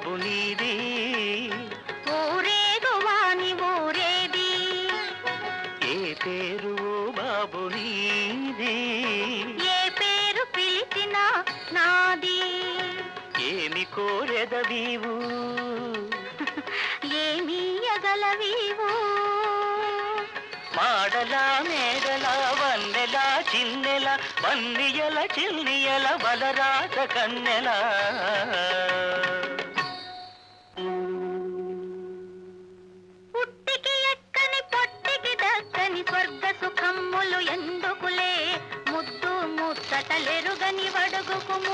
బాబు నీది. ఊరేగు వాని ఊరేది. ఏ పేరు బాబు నీది? ఏ పేరు పిలిచిన నాది? ఏమి కోరెదవీవు? ఏమి ఎగలవీవు మాడలా మేడలా వన్నెలా చిన్నెల వన్నియల చిల్లియల బలరాత కన్నెలా? స్వర్గ సుఖములు ఎందుకులే? ముద్దు ముచ్చటలెరుగని వడుగుకు